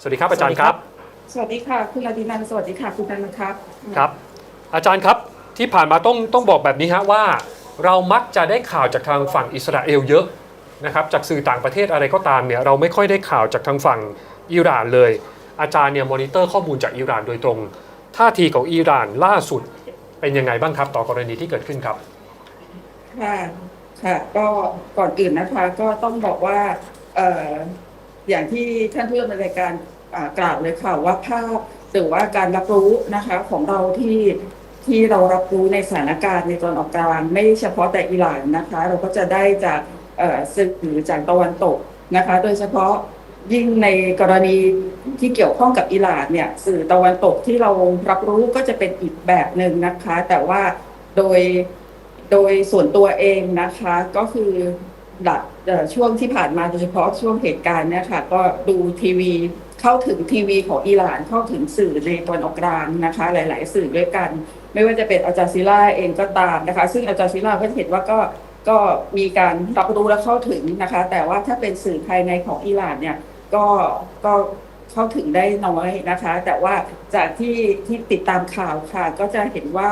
สวัสดีครับอาจารย์ครับ สวัสดีค่ะ คุณอดินันท์สวัสดีค่ะ คุณนันท์ครับ ครับ อาจารย์ครับที่ผ่านมาต้องต้องบอกแบบนี้ฮะว่า เรามักจะได้ข่าวจากทางฝั่งอิสราเอลเยอะนะครับจากสื่อต่างประเทศอะไรก็ตามเนี่ยเราไม่ค่อยได้ข่าวจากทางฝั่งอิหร่านเลย อาจารย์เนี่ยมอนิเตอร์ข้อมูลจากอิหร่านโดยตรงท่าทีของอิหร่านล่าสุดเป็นยังไงบ้างครับ ต่อกรณีที่เกิดขึ้นครับค่ะค่ะก็ก่อนอื่นนะคะก็ต้องบอกว่าเอย่างที่ท่านผู้ดำเนินรายการกล่าวเลยค่ะว่าภาพหรือว่าการรับรู้นะคะของเราที่ที่เรารับรู้ในสถานการณ์ในตอนออกกลางไม่เฉพาะแต่อิหร่านนะคะ เราก็จะได้จากเอ่อสื่อจากตะวันตกนะคะ โดยเฉพาะยิ่งในกรณีที่เกี่ยวข้องกับอิหร่านเนี่ยสื่อตะวันตกที่เรารับรู้ก็จะเป็นอีกแบบหนึ่งนะคะ แต่ว่าโดยโดยส่วนตัวเองนะคะก็คือ หลักช่วงที่ผ่านมาโดยเฉพาะช่วงเหตุการณ์เนี่ยค่ะก็ดูทีวีเข้าถึงทีวีของอิหร่านเข้าถึงสื่อในตะวันออกกลางนะคะ หลาย ๆ สื่อด้วยกัน ไม่ว่าจะเป็นอาจารย์ซิล่าเองก็ตามนะคะ ซึ่งอาจารย์ซิล่าก็จะเห็นว่าก็ก็มีการรับรู้และเข้าถึงนะคะ แต่ว่าถ้าเป็นสื่อภายในของอิหร่านเนี่ยก็ก็เข้าถึงได้น้อยนะคะ แต่ว่าจากที่ที่ติดตามข่าวค่ะ ก็จะเห็นว่า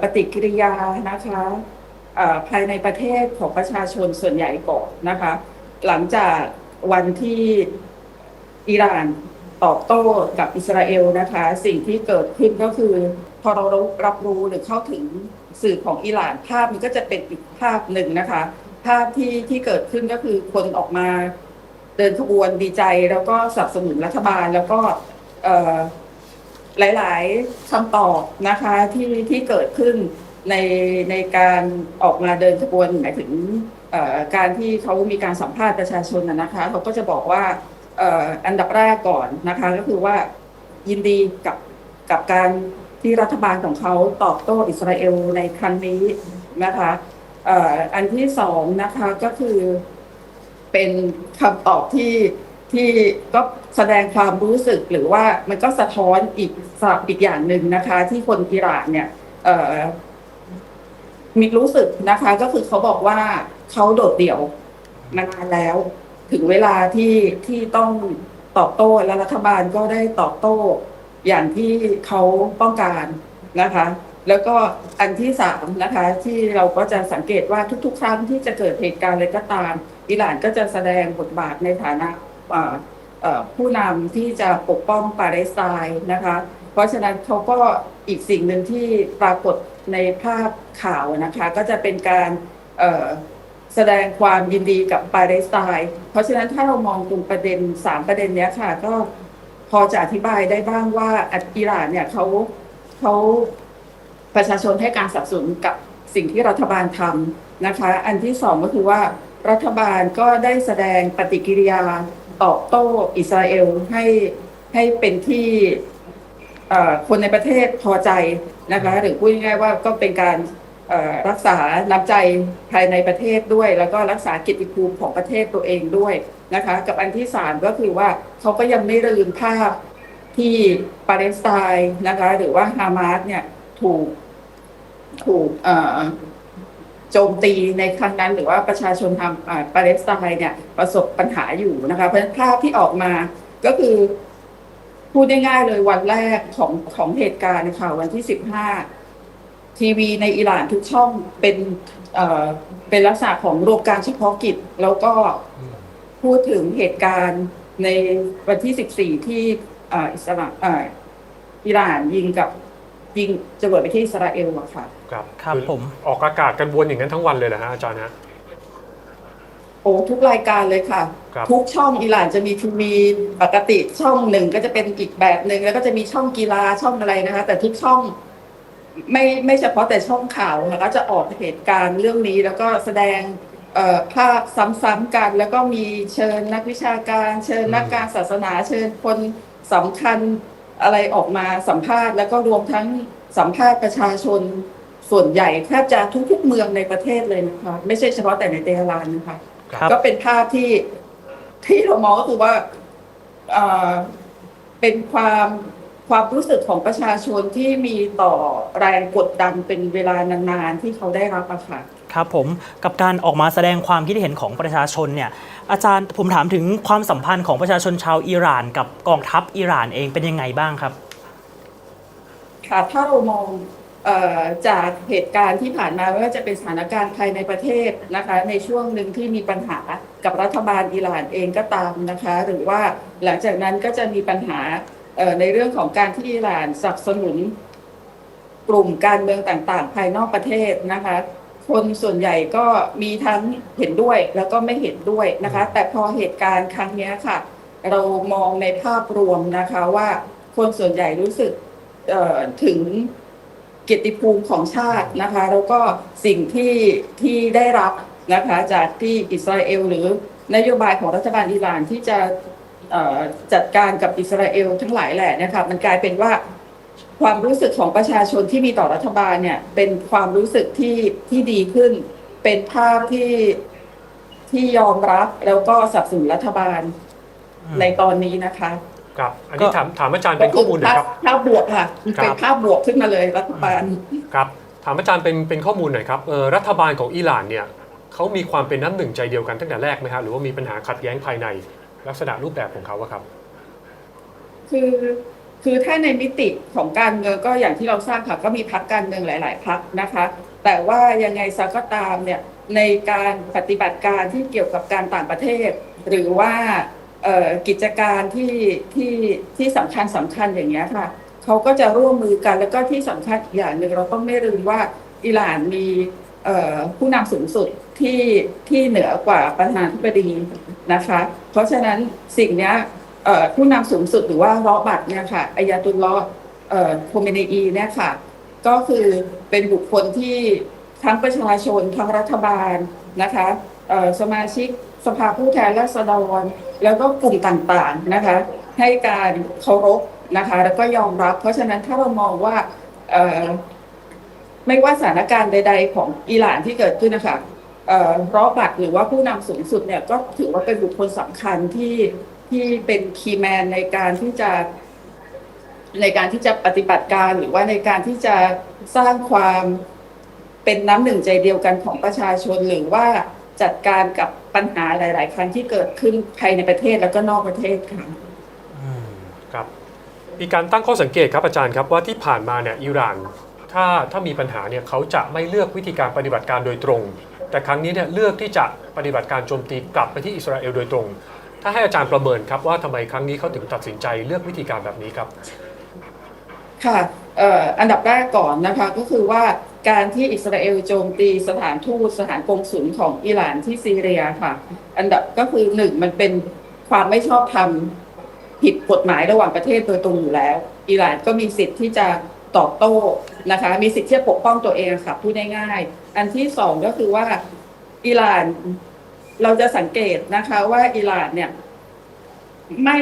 ปฏิกิริยานะคะ ภายในประเทศของประชาชนส่วนใหญ่ก่อนนะคะ หลังจากวันที่อิหร่านตอบโต้กับอิสราเอลนะคะ สิ่งที่เกิดขึ้นก็คือ พอเรารับรู้หรือเข้าถึงสื่อของอิหร่านภาพมันก็จะเป็นอีกภาพหนึ่งนะคะ ภาพที่ที่เกิดขึ้นก็คือคนออกมาเดินขบวนดีใจแล้วก็สนับสนุนรัฐบาลแล้วก็หลาย ๆคำตอบนะคะที่ที่เกิดขึ้น ในในการออกมาเดินขบวนหมายถึงการที่เขามีการสัมภาษณ์ประชาชนนะคะเขาก็จะบอกว่าอันดับแรกก่อนนะคะก็คือว่ายินดีกับกับการที่รัฐบาลของเขาตอบโต้อิสราเอลในครั้งนี้นะคะอันที่สองนะคะก็คือเป็นคำตอบที่ที่ก็แสดงความรู้สึกหรือว่ามันก็สะท้อนอีกอีกอย่างหนึ่งนะคะ ที่คนอิหร่านเนี่ย มีรู้สึกนะคะ ก็คือเขาบอกว่าเขาโดดเดี่ยวมานานแล้ว ถึงเวลาที่ที่ต้องตอบโต้และรัฐบาลก็ได้ตอบโต้อย่างที่เขาต้องการนะคะ แล้วก็อันที่สามนะคะ ที่เราก็จะสังเกตว่าทุก ๆ ครั้งที่จะเกิดเหตุการณ์อะไรก็ตาม อิหร่านก็จะแสดงบทบาทในฐานะผู้นำที่จะปกป้องปาเลสไตน์นะคะ เพราะฉะนั้นเขาก็อีกสิ่งหนึ่งที่ปรากฏในภาพข่าวนะคะ ก็จะเป็นการแสดงความยินดีกับปาเลสไตน์เพราะฉะนั้นถ้าเรามองตรงประเด็นสามประเด็นเนี้ยค่ะ ก็พอจะอธิบายได้บ้างว่าอิหร่านเนี่ยเขาเขาประชาชนให้การสนับสนุนกับสิ่งที่รัฐบาลทำนะคะ อันที่สองก็คือว่ารัฐบาลก็ได้แสดงปฏิกิริยาตอบโต้อิสราเอลให้ให้เป็นที่ คนในประเทศพอใจนะคะหรือพูดง่ายๆว่าก็เป็นการรักษาน้ำใจภายในประเทศด้วย แล้วก็รักษากิตติภูมิของประเทศตัวเองด้วยนะคะ กับอันที่สามก็คือว่าเขาก็ยังไม่ลืมภาพที่ปาเลสไตน์นะคะ หรือว่าฮามาสเนี่ยถูกถูกโจมตีในครั้งนั้นหรือว่าประชาชนทางปาเลสไตน์เนี่ยประสบปัญหาอยู่นะคะ เพราะฉะนั้นภาพที่ออกมาก็คือ พูดง่ายๆเลยวันแรกของของเหตุการณ์ค่ะวันที่สิบห้าทีวีในอิหร่านทุกช่องเป็นเอ่อเป็นลักษณะของรวมการเฉพาะกิจ แล้วก็พูดถึงเหตุการณ์ในวันที่สิบสี่ที่อ่าอิสราอ่าอิหร่านยิงกับยิงจรวดไปที่อิสราเอลอะค่ะ ครับครับอผม ออกอากาศกันวนอย่างนั้นทั้งวันเลยเหรอฮะอาจารย์ฮะ โอ้ทุกรายการเลยค่ะ ครับ ทุกช่องอิหร่านจะมีทีวีปกติช่องหนึ่งก็จะเป็นอีกแบบหนึ่งแล้วก็จะมีช่องกีฬาช่องอะไรนะคะ แต่ทุกช่อง ไม่ไม่เฉพาะแต่ช่องข่าวค่ะก็จะออกเหตุการณ์เรื่องนี้ แล้วก็แสดงเอ่อภาพซ้ำๆกัน แล้วก็มีเชิญนักวิชาการ เชิญนักการศาสนา เชิญคนสำคัญอะไรออกมาสัมภาษณ์ แล้วก็รวมทั้งสัมภาษณ์ประชาชนส่วนใหญ่แทบจะทุกๆเมืองในประเทศเลยนะคะ ไม่ใช่เฉพาะแต่ในเตหะรานนะคะ ครับ ก็เป็นภาพที่ที่เรามองก็คือว่าเอ่อเป็นความความรู้สึกของประชาชนที่มีต่อแรงกดดันเป็นเวลานานๆที่เขาได้รับอะค่ะ ครับผมกับการออกมาแสดงความคิดเห็นของประชาชนเนี่ยอาจารย์ผมถามถึงความสัมพันธ์ของประชาชนชาวอิหร่าน กับกองทัพอิหร่านเองเป็นยังไงบ้างครับ ค่ะถ้าเรามองเอ่อ จากเหตุการณ์ที่ผ่านมาไม่ว่าจะเป็นสถานการณ์ภายในประเทศนะคะในช่วงหนึ่งที่มีปัญหากับรัฐบาลอิหร่านเองก็ตามนะคะ หรือว่าหลังจากนั้นก็จะมีปัญหาในเรื่องของการที่อิหร่านสนับสนุนกลุ่มการเมืองต่างๆ ภายนอกประเทศนะคะ คนส่วนใหญ่ก็มีทั้งเห็นด้วยแล้วก็ไม่เห็นด้วยนะคะ แต่พอเหตุการณ์ครั้งนี้ค่ะ เรามองในภาพรวมนะคะว่าคนส่วนใหญ่รู้สึกถึง เกียรติภูมิของชาตินะคะ แล้วก็สิ่งที่ที่ได้รับนะคะจากที่อิสราเอลหรือนโยบายของรัฐบาลอิหร่านที่จะจัดการกับอิสราเอลทั้งหลายแหละนะคะมันกลายเป็นว่าความรู้สึกของประชาชนที่มีต่อรัฐบาลเนี่ย เป็นความรู้สึกที่ที่ดีขึ้น เป็นภาพที่ที่ยอมรับแล้วก็สนับสนุนรัฐบาลในตอนนี้นะคะ ครับ อันนี้ถามถามอาจารย์เป็นข้อมูลหน่อยครับภาพบวกค่ะครับเป็นภาพบวกขึ้นมาเลยรัฐบาลครับถามอาจารย์เป็นเป็นข้อมูลหน่อยครับเออรัฐบาลของอิหร่านเนี่ยเขามีความเป็นน้ำหนึ่งใจเดียวกันตั้งแต่แรกไหมฮะหรือว่ามีปัญหาขัดแย้งภายในลักษณะรูปแบบของเขาอะครับ คือคือถ้าในมิติของการเมืองก็อย่างที่เราทราบค่ะก็มีพักการเมืองหลาย ๆพักนะคะ แต่ว่ายังไงซะก็ตามเนี่ยในการปฏิบัติการที่เกี่ยวกับการต่างประเทศ หรือว่าเอ่อ กิจการที่ที่ที่สำคัญสำคัญอย่างเงี้ยค่ะเขาก็จะร่วมมือกันแล้วก็ที่สำคัญอีกอย่างหนึ่งเราต้องไม่ลืมว่าอิหร่านมีผู้นำสูงสุดที่ที่เหนือกว่าประธานาธิบดีนะคะ เพราะฉะนั้นสิ่งนี้ผู้นำสูงสุดหรือว่ารอบัตเนี่ยค่ะอายาตุลลอฮ์เอ่อโคเมเนอีเนี่ยค่ะ ก็คือเป็นบุคคลที่ทั้งประชาชนทั้งรัฐบาลนะคะ สมาชิกสภาผู้แทนราษฎร แล้วก็กลุ่มต่างๆนะคะให้การเคารพนะคะแล้วก็ยอมรับ เพราะฉะนั้นถ้าเรามองว่าไม่ว่าสถานการณ์ใด ๆ ของอิหร่านที่เกิดขึ้นนะคะเอ่อรอบัตรหรือว่าผู้นำสูงสุดเนี่ยก็ถือว่าเป็นบุคคลสำคัญที่ที่เป็นคีย์แมนในการที่จะในการที่จะปฏิบัติการหรือว่าในการที่จะสร้างความเป็นน้ำหนึ่งใจเดียวกันของประชาชนหรือว่า จัดการกับปัญหาหลาย ๆ ครั้งที่เกิดขึ้นภายในประเทศแล้วก็นอกประเทศค่ะ อืมครับมีการตั้งข้อสังเกตครับอาจารย์ครับว่าที่ผ่านมาเนี่ยอิหร่านถ้าถ้ามีปัญหาเนี่ยเขาจะไม่เลือกวิธีการปฏิบัติการโดยตรง แต่ครั้งนี้เนี่ยเลือกที่จะปฏิบัติการโจมตีกลับไปที่อิสราเอลโดยตรง ถ้าให้อาจารย์ประเมินครับว่าทำไมครั้งนี้เขาถึงตัดสินใจเลือกวิธีการแบบนี้ครับ ค่ะเอ่ออันดับแรกก่อนนะคะก็คือว่า การที่อิสราเอลโจมตีสถานทูตสถานกงสุลของอิหร่านที่ซีเรียค่ะ อันดับก็คือหนึ่งมันเป็นความไม่ชอบธรรมผิดกฎหมายระหว่างประเทศโดยตรงอยู่แล้ว อิหร่านก็มีสิทธิ์ที่จะตอบโต้นะคะ มีสิทธิ์ที่จะปกป้องตัวเองค่ะพูดง่ายๆอันที่สองก็คือว่าอิหร่านเราจะสังเกตนะคะว่าอิหร่านเนี่ยไม่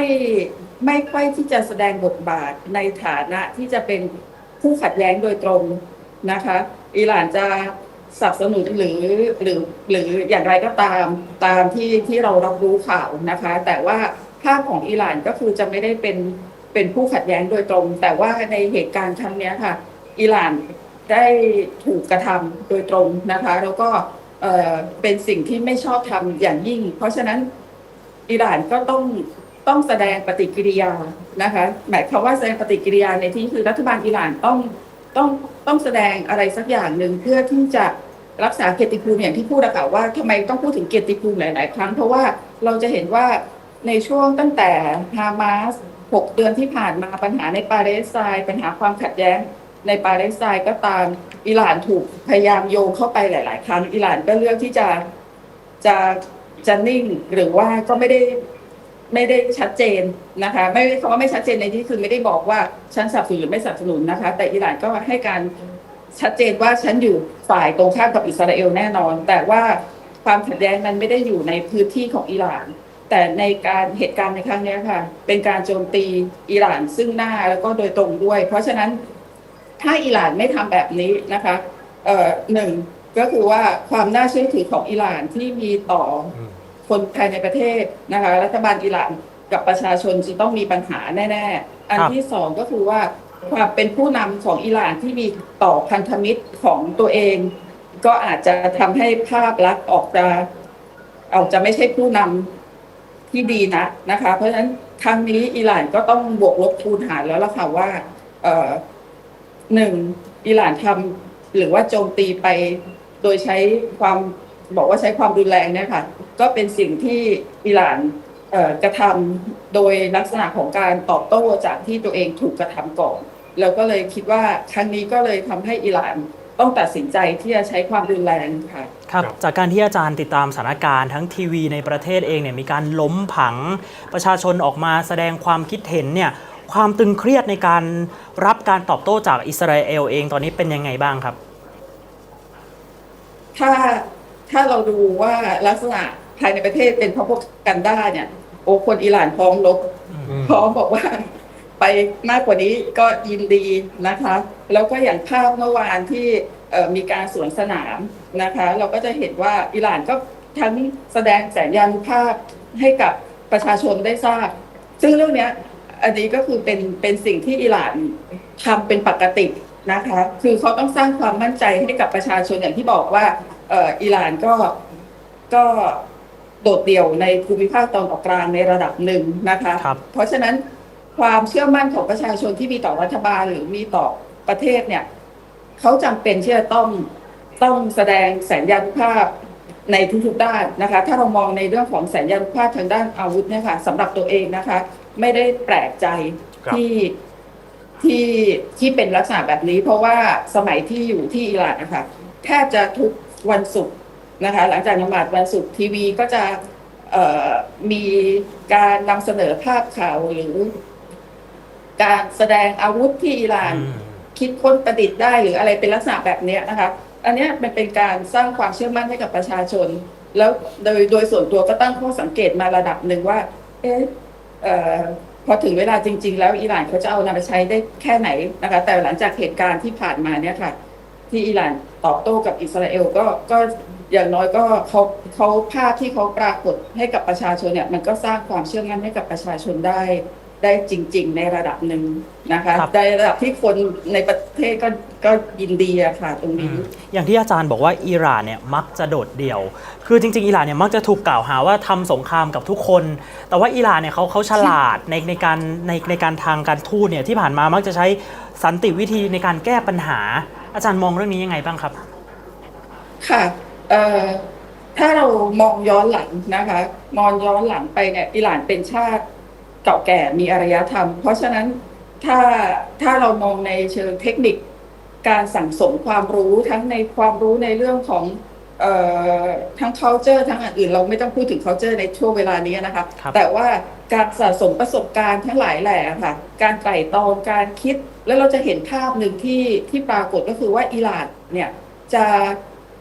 ไม่ค่อยที่จะแสดงบทบาทในฐานะที่จะเป็นผู้ขัดแย้งโดยตรง นะคะ อิหร่านจะสนับสนุนหรือหรือหรืออย่างไรก็ตามตามที่ที่เรารับรู้ข่าวนะคะ แต่ว่าภาพของอิหร่านก็คือจะไม่ได้เป็นเป็นผู้ขัดแย้งโดยตรง แต่ว่าในเหตุการณ์ครั้งนี้ค่ะ อิหร่านได้ถูกกระทำโดยตรงนะคะ แล้วก็เออเป็นสิ่งที่ไม่ชอบทำอย่างยิ่ง เพราะฉะนั้นอิหร่านก็ต้องต้องแสดงปฏิกิริยานะคะ หมายความว่าแสดงปฏิกิริยาในที่คือรัฐบาลอิหร่านต้อง ต้องต้องแสดงอะไรสักอย่างหนึ่งเพื่อที่จะรักษาเกียรติภูมิอย่างที่พูดอะค่ะว่าทำไมต้องพูดถึงเกียรติภูมิหลาย ๆ ครั้ง เพราะว่าเราจะเห็นว่าในช่วงตั้งแต่ฮามาสหกเดือนที่ผ่านมาปัญหาในปาเลสไตน์ปัญหาความขัดแย้งในปาเลสไตน์ก็ตามอิหร่านถูกพยายามโยงเข้าไปหลาย ๆ ครั้งอิหร่านก็เลือกที่จะจะจะนิ่งหรือว่าก็ไม่ได้ ไม่ได้ชัดเจนนะคะ ไม่คำว่าไม่ชัดเจนในที่คือไม่ได้บอกว่าฉันสนับสนุนหรือไม่สนับสนุนนะคะ แต่อิหร่านก็ให้การชัดเจนว่าฉันอยู่ฝ่ายตรงข้ามกับอิสราเอลแน่นอน แต่ว่าความขัดแย้งนั้นไม่ได้อยู่ในพื้นที่ของอิหร่าน แต่ในการเหตุการณ์ในครั้งนี้ค่ะ เป็นการโจมตีอิหร่านซึ่งหน้าแล้วก็โดยตรงด้วย เพราะฉะนั้นถ้าอิหร่านไม่ทำแบบนี้นะคะเอ่อหนึ่งก็คือว่าความน่าเชื่อถือของอิหร่านที่มีต่อ คนภายในประเทศนะคะ รัฐบาลอิหร่านกับประชาชนจะต้องมีปัญหาแน่ ๆ อันครับที่สองก็คือว่าความเป็นผู้นำของอิหร่านที่มีต่อพันธมิตรของตัวเอง ก็อาจจะทำให้ภาพลักษณ์ออกจะออกจะไม่ใช่ผู้นำที่ดีนะนะคะ เพราะฉะนั้นครั้งนี้อิหร่านก็ต้องบวกลบคูณหารแล้วล่ะค่ะว่าเอ่อหนึ่งอิหร่านทำหรือว่าโจมตีไปโดยใช้ความบอกว่าใช้ความรุนแรงเนี่ยค่ะ ก็เป็นสิ่งที่อิหร่านเอ่อกระทำโดยลักษณะของการตอบโต้จากที่ตัวเองถูกกระทำก่อนแล้วก็เลยคิดว่าครั้งนี้ก็เลยทำให้อิหร่านต้องตัดสินใจที่จะใช้ความรุนแรงค่ะครับครับจากการที่อาจารย์ติดตามสถานการณ์ทั้งทีวีในประเทศเองเนี่ยมีการล้มผังประชาชนออกมาแสดงความคิดเห็นเนี่ยความตึงเครียดในการรับการตอบโต้จากอิสราเอลเองตอนนี้เป็นยังไงบ้างครับ ถ้าถ้าเราดูว่าลักษณะ ภายในประเทศเป็นพวกกันด้าเนี่ย โอ้คนอิหร่านพร้อมรบอืมพร้อมบอกว่า ไปมากกว่านี้ก็ยินดีนะคะ แล้วก็อย่างภาพเมื่อวานที่เอ่อมีการสวนสนามนะคะ เราก็จะเห็นว่าอิหร่านก็ทั้งแสดงแสนยานุภาพให้กับประชาชนได้ทราบ ซึ่งเรื่องเนี้ยอันนี้ก็คือเป็นเป็นสิ่งที่อิหร่านทำเป็นปกตินะคะ คือเขาต้องสร้างความมั่นใจให้กับประชาชนอย่างที่บอกว่าเอ่ออิหร่านก็ก็ โดดเดี่ยวในภูมิภาคตอนออกกลางในระดับหนึ่งนะคะ ครับ เพราะฉะนั้นความเชื่อมั่นของประชาชนที่มีต่อรัฐบาลหรือมีต่อประเทศเนี่ยเขาจำเป็นที่จะต้องต้องแสดงแสนยานุภาพในทุกๆด้านนะคะ ถ้าเรามองในเรื่องของแสนยานุภาพทางด้านอาวุธเนี่ยค่ะสำหรับตัวเองนะคะ ไม่ได้แปลกใจครับ ที่ที่ที่เป็นลักษณะแบบนี้ เพราะว่าสมัยที่อยู่ที่อิหร่านนะคะแทบจะทุกวันศุกร์ นะคะ หลังจากนมาดวันศุกร์ทีวีก็จะเอ่อมีการนำเสนอภาพข่าวหรือ การแสดงอาวุธที่อิหร่านอืมคิดค้นประดิษฐ์ได้หรืออะไรเป็นลักษณะแบบเนี้ยนะคะ อันเนี้ยมันเป็นการสร้างความเชื่อมั่นให้กับประชาชน แล้วโดยโดยส่วนตัวก็ตั้งข้อสังเกตมาระดับหนึ่งว่า เอ๊ะเอ่อพอถึงเวลาจริง ๆ แล้วอิหร่านเขาจะเอานำไปใช้ได้แค่ไหนนะคะ แต่หลังจากเหตุการณ์ที่ผ่านมาเนี่ยค่ะ ที่อิหร่านตอบโต้กับอิสราเอลก็ก็ อย่างน้อยก็เขาเขาภาพที่เขาปรากฏให้กับประชาชนเนี่ยมันก็สร้างความเชื่อมั่นให้กับประชาชนได้ ได้จริง ๆ ในระดับหนึ่งนะคะครับในระดับที่คนในประเทศก็ก็ยินดีอะค่ะตรงนี้ อย่างที่อาจารย์บอกว่าอิหร่านเนี่ยมักจะโดดเดี่ยว คือจริง ๆ อิหร่านเนี่ยมักจะถูกกล่าวหาว่าทำสงครามกับทุกคน แต่ว่าอิหร่านเนี่ยเขาเขาฉลาดในในการในในการทางการทูตเนี่ยที่ผ่านมามักจะใช้สันติวิธีในการแก้ปัญหา อาจารย์มองเรื่องนี้ยังไงบ้างครับ ค่ะเอ่อ ถ้าเรามองย้อนหลังนะคะ มองย้อนหลังไปเนี่ยอิหร่านเป็นชาติเก่าแก่มีอารยธรรม เพราะฉะนั้นถ้าถ้าเรามองในเชิงเทคนิคการสั่งสมความรู้ทั้งในความรู้ในเรื่องของเอ่อทั้ง culture ทั้งอันอื่นเราไม่ต้องพูดถึง culture ในช่วงเวลานี้นะคะครับแต่ว่าการสะสมประสบการณ์ทั้งหลายแหล่ค่ะ การไตร่ตรองการคิด แล้วเราจะเห็นภาพหนึ่งที่ที่ปรากฏก็คือว่าอิหร่านเนี่ยจะ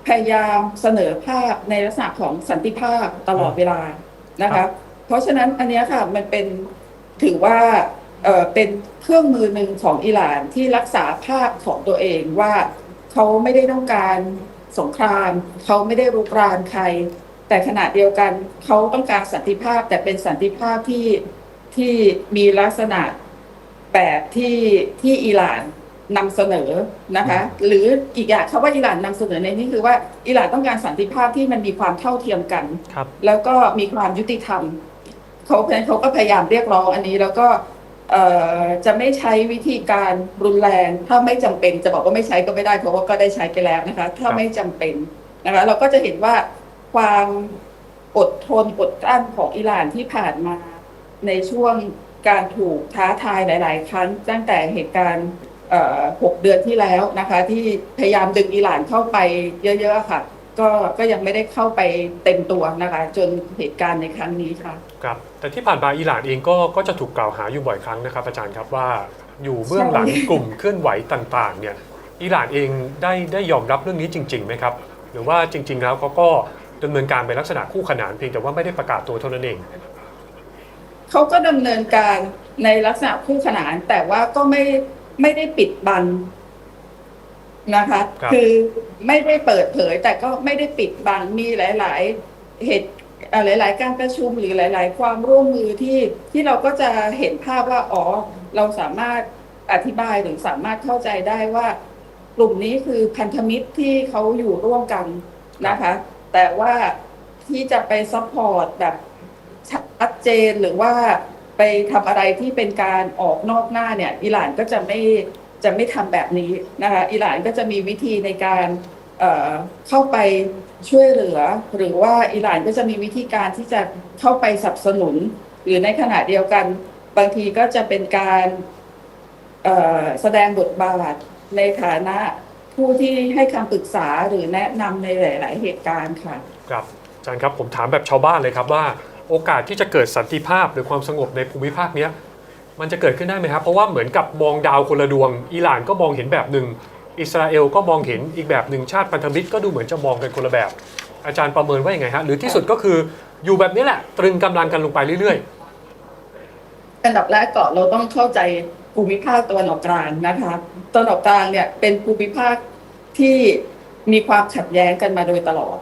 พยายามเสนอภาพในลักษณะของสันติภาพตลอดเวลานะครัคะบ เพราะฉะนั้นอันเนี้ยค่ะมันเป็นถือว่าเอ่อเป็นเครื่องมือหนึ่งของอิหร่านที่รักษาภาพของตัวเองว่าเขาไม่ได้ต้องการสงครามเขาไม่ได้รุกรานใคร แต่ขณะเดียวกันเขาต้องการสันติภาพ แต่เป็นสันติภาพที่ที่มีลักษณะแบบที่ที่อิหร่าน นำเสนอนะคะ หรืออีกอย่างคำว่าอิหร่านนำเสนอในนี้คือว่าอิหร่านต้องการสันติภาพที่มันมีความเท่าเทียมกันครับแล้วก็มีความยุติธรรมเขาเพราะฉะนั้นเขาก็พยายามเรียกร้องอันนี้แล้วก็เอ่อจะไม่ใช้วิธีการรุนแรง ถ้าไม่จำเป็นจะบอกว่าไม่ใช้ก็ไม่ได้เพราะว่าก็ได้ใช้ไปแล้วนะคะ ถ้าไม่จำเป็นนะคะเราก็จะเห็นว่าความอดทนอดกลั้นของอิหร่านที่ผ่านมาในช่วงการถูกท้าทายหลาย ๆ ครั้งตั้งแต่เหตุการณ์เอ่อ หกเดือนที่แล้วนะคะ ที่พยายามดึงอิหร่านเข้าไปเยอะๆค่ะ ก็ก็ยังไม่ได้เข้าไปเต็มตัวนะคะ จนเหตุการณ์ในครั้งนี้ค่ะครับแต่ที่ผ่านมาอิหร่านเองก็ก็จะถูกกล่าวหาอยู่บ่อยครั้งนะครับอาจารย์ครับว่าอยู่เบื้องหลังใช่กลุ่มเคลื่อนไหวต่างๆเนี่ยอิหร่านเองได้ได้ยอมรับเรื่องนี้จริงๆไหมครับ หรือว่าจริง ๆ แล้วเขาก็ดำเนินการเป็นลักษณะคู่ขนานเพียงแต่ว่าไม่ได้ประกาศตัวเท่านั้นเองเขาก็ดำเนินการในลักษณะคู่ขนานแต่ว่าก็ไม่ ไม่ได้ปิดบังนะคะ ครับอไม่ได้เปิดเผย แต่ก็ไม่ได้ปิดบังมีหลาย ๆ เหตุเอ่อหลาย ๆ การประชุมหรือหลาย ๆ ความร่วมมือที่ที่เราก็จะเห็นภาพว่าอ๋อเราสามารถอธิบายหรือสามารถเข้าใจได้ว่า กลุ่มนี้คือพันธมิตรที่เขาอยู่ร่วมกันนะคะ แต่ว่าที่จะไปซัพพอร์ตแบบชัดเจนหรือว่า ไปทำอะไรที่เป็นการออกนอกหน้าเนี่ยอิหร่านก็จะไม่จะไม่ทำแบบนี้นะคะอิหร่านก็จะมีวิธีในการเเข้าไปช่วยเหลือ หรือว่าอิหร่านก็จะมีวิธีการที่จะเข้าไปสนับสนุน หรือในขณะเดียวกัน บางทีก็จะเป็นการแสดงบทบาทในฐานะผู้ที่ให้คำปรึกษาหรือแนะนำในหลาย ๆ เหตุการณ์ค่ะ ครับอาจารย์ครับผมถามแบบชาวบ้านเลยครับว่า โอกาสที่จะเกิดสันติภาพหรือความสงบในภูมิภาคเนี้ยมันจะเกิดขึ้นได้ไหมครับ เพราะว่าเหมือนกับมองดาวคนละดวง อิหร่านก็มองเห็นแบบหนึ่ง อิสราเอลก็มองเห็นอีกแบบหนึ่งชาติพันธมิตรก็ดูเหมือนจะมองกันคนละแบบ อาจารย์ประเมินว่าอย่างไงฮะหรือที่สุดก็คืออยู่แบบนี้แหละ ตรึงกำลังกันลงไปเรื่อยๆอันดับแรกก่อนเราต้องเข้าใจภูมิภาคตะวันออกกลางนะคะตะวันออกกลางเนี่ยเป็นภูมิภาคที่มีความขัดแย้งกันมาโดยตลอด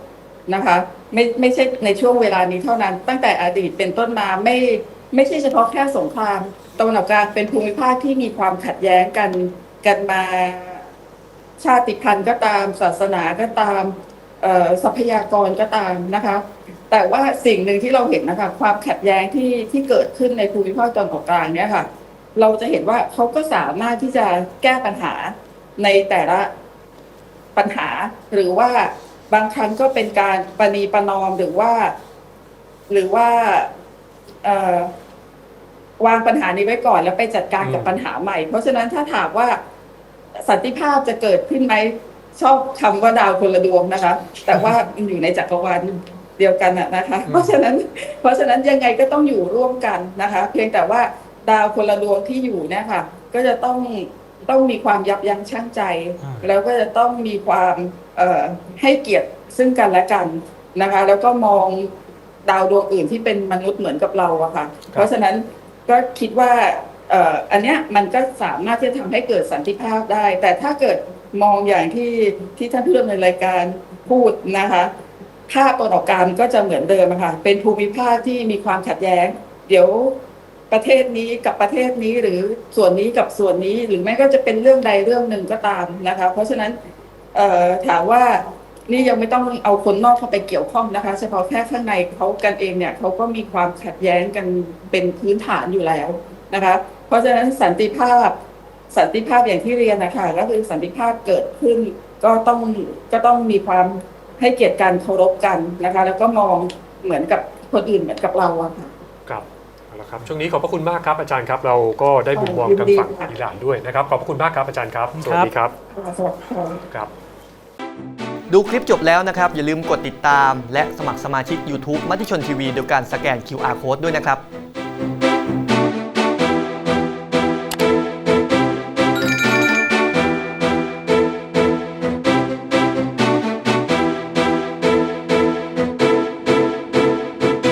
นะคะ ไม่ไม่ใช่ในช่วงเวลานี้เท่านั้น ตั้งแต่อดีตเป็นต้นมาไม่ไม่ใช่เฉพาะแค่สงครามตะวันออกกลางเป็นภูมิภาคที่มีความขัดแย้งกันกันมาชาติพันธุ์ก็ตาม ศาสนาก็ตามเอ่อทรัพยากรก็ตามนะคะ แต่ว่าสิ่งหนึ่งที่เราเห็นนะคะ ความขัดแย้งที่ที่เกิดขึ้นในภูมิภาคตะวันออกกลางเนี่ยค่ะ เราจะเห็นว่าเขาก็สามารถที่จะแก้ปัญหาในแต่ละปัญหาหรือว่า บางครั้งก็เป็นการประนีประนอมหรือว่า หรือว่าเอ่อวางปัญหานี้ไว้ก่อนแล้วไปจัดการกับปัญหาใหม่ เพราะฉะนั้นถ้าถามว่าสันติภาพจะเกิดขึ้นไหมชอบคำว่าดาวคนละดวงนะคะ แต่ว่ามันอยู่ในจักรวาลเดียวกันอะนะคะ เพราะฉะนั้น เพราะฉะนั้นยังไงก็ต้องอยู่ร่วมกันนะคะ เพียงแต่ว่าดาวคนละดวงที่อยู่เนี่ยค่ะ ก็จะต้อง ต้องมีความยับยั้งชั่งใจอ่าแล้วก็จะต้องมีความเอ่อให้เกียรติซึ่งกันและกันนะคะ แล้วก็มองดาวดวงอื่นที่เป็นมนุษย์เหมือนกับเราอะค่ะ เพราะฉะนั้นก็คิดว่าเอ่ออันเนี้ยมันก็สามารถที่จะทำให้เกิดสันติภาพได้ แต่ถ้าเกิดมองอย่างที่ที่ท่านผู้ดำเนินรายการพูดนะคะภาพตะวันออกกลางก็จะเหมือนเดิมอะค่ะเป็นภูมิภาคที่มีความขัดแย้ง เดี๋ยว ประเทศนี้กับประเทศนี้หรือส่วนนี้กับส่วนนี้ หรือไม่ก็จะเป็นเรื่องใดเรื่องหนึ่งก็ตามนะคะ เพราะฉะนั้นถามว่านี่ยังไม่ต้องเอาคนนอกเข้าไปเกี่ยวข้องนะคะ เฉพาะแค่ข้างในเขากันเองเนี่ยเขาก็มีความขัดแย้งกันเป็นพื้นฐานอยู่แล้วนะคะ เพราะฉะนั้นสันติภาพสันติภาพอย่างที่เรียนนะคะก็คือสันติภาพเกิดขึ้นก็ต้องก็ต้องมีความให้เกียรติกันเคารพกันนะคะ แล้วก็มองเหมือนกับคนอื่นเหมือนกับเราอะค่ะครับ เอาละครับช่วงนี้ขอบพระคุณมากครับอาจารย์ครับ เราก็ได้มุมมองทางฝั่งอิหร่านด้วยนะครับ ขอบพระคุณมากครับอาจารย์ครับสวัสดีครับสวัสดีค่ะครับดูคลิปจบแล้วนะครับ อย่าลืมกดติดตาม และสมัครสมาชิก YouTube มติชนทีวีโดยการสแกน QR Code ด้วยนะครับ